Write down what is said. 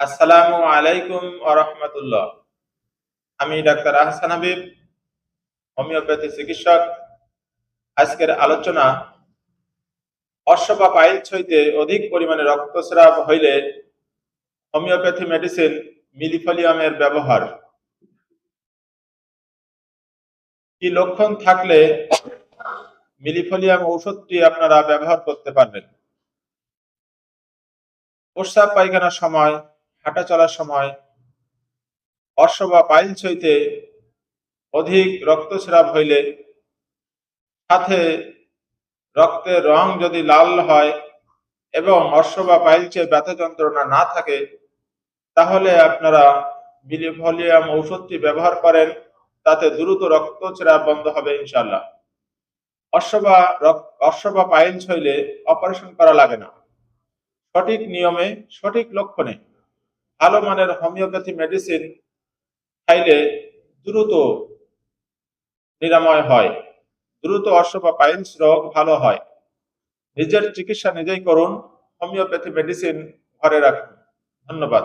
আসসালামু আলাইকুম আরহামতুল্লাহ আমি ডাক্তার আহসান হাবিব, হোমিওপ্যাথি চিকিৎসক। আজকের আলোচনা অশ্ব বা হইতে অধিক পরিমাণে রক্তস্রাব হইলে হোমিওপ্যাথি মেডিসিন মিলিফলিয়ামের ব্যবহার। কি লক্ষণ থাকলে মিলিফোলিয়াম ঔষধটি আপনারা ব্যবহার করতে পারবেন? প্রস্রাব পায়খানার সময় হাঁটা চলার সময় অশ্ব বা পাইলস হইতে অধিক রক্তস্রাব হইলে সাথে রক্তের রং যদি লাল হয় এবং অশ্ব বা পাইলসে ব্যথা যন্ত্রণা না থাকে, তাহলে আপনারা বিলিভলিয়াম ঔষধটি ব্যবহার করেন, তাতে দ্রুত রক্তস্রাব বন্ধ হবে ইনশাল্লাহ অশ্ব বা অশ্ব বা পাইলস হইলে অপারেশন করা লাগে না। সঠিক নিয়মে, সঠিক লক্ষণে ভালো মানের হোমিওপ্যাথি মেডিসিন খাইলে দ্রুত নিরাময় হয়, দ্রুত অশ্ব বা রোগ ভালো হয়। নিজের চিকিৎসা নিজেই করুন হোমিওপ্যাথি মেডিসিন ঘরে রাখুন। ধন্যবাদ।